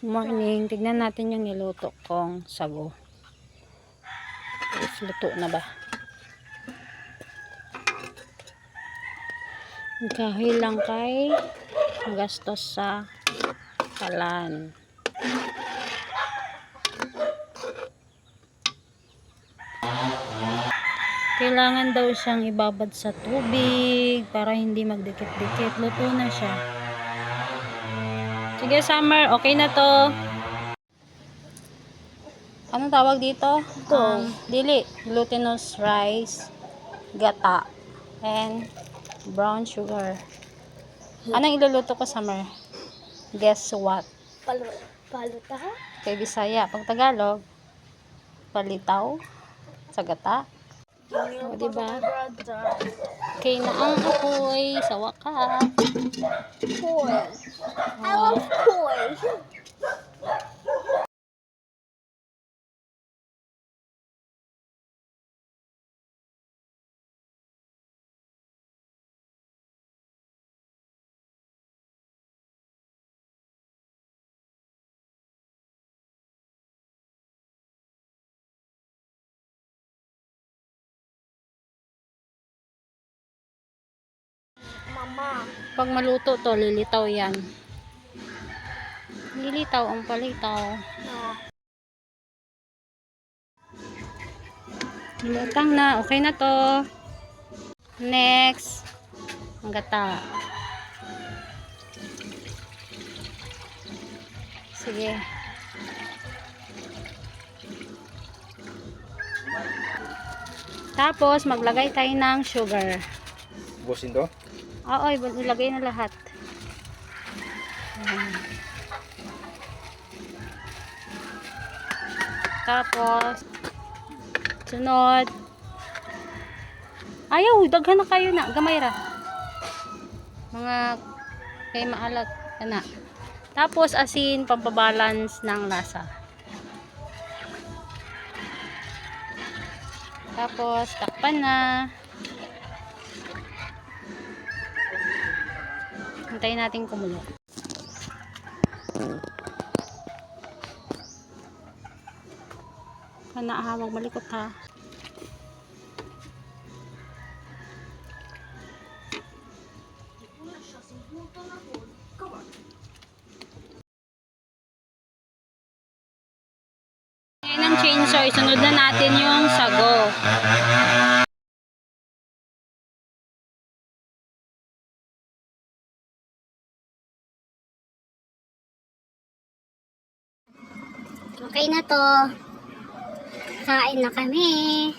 morning. Tignan natin yung niluto kong sago. If luto na ba? Kahoy lang kay gastos sa kalan. Kailangan daw siyang ibabad sa tubig para hindi magdikit-dikit. Luto na siya. Sige, Summer. Okay na to. Anong tawag dito? Ito. Um, dili. Glutinous rice, gata, and brown sugar. Anong iluluto ko, Summer? Guess what? Palo, paluta? Kay Bisaya. Pag Tagalog, palitaw sa gata. O, diba? Kay na ang apoy sa wakas. Koi. I love koi. Mama. Pag maluto to, lilitaw yan. Lilitaw ang palitaw. Oh. Lutang na. Okay na to. Next. Ang gata. Sige. Tapos, maglagay tayo ng sugar. Busin to? Oo, ilagay na lahat. Tapos, sunod. Ayaw, daghan na kayo na. Gamay ra. Mga kay maalat ka na. Tapos, asin, pampabalance ng lasa. Tapos, takpan na. Hintayin natin kumulo. Kana ha, magmalikot ha. Ngayon ang chainsaw, isunod na natin yung sago. Okay na to. Kain na kami.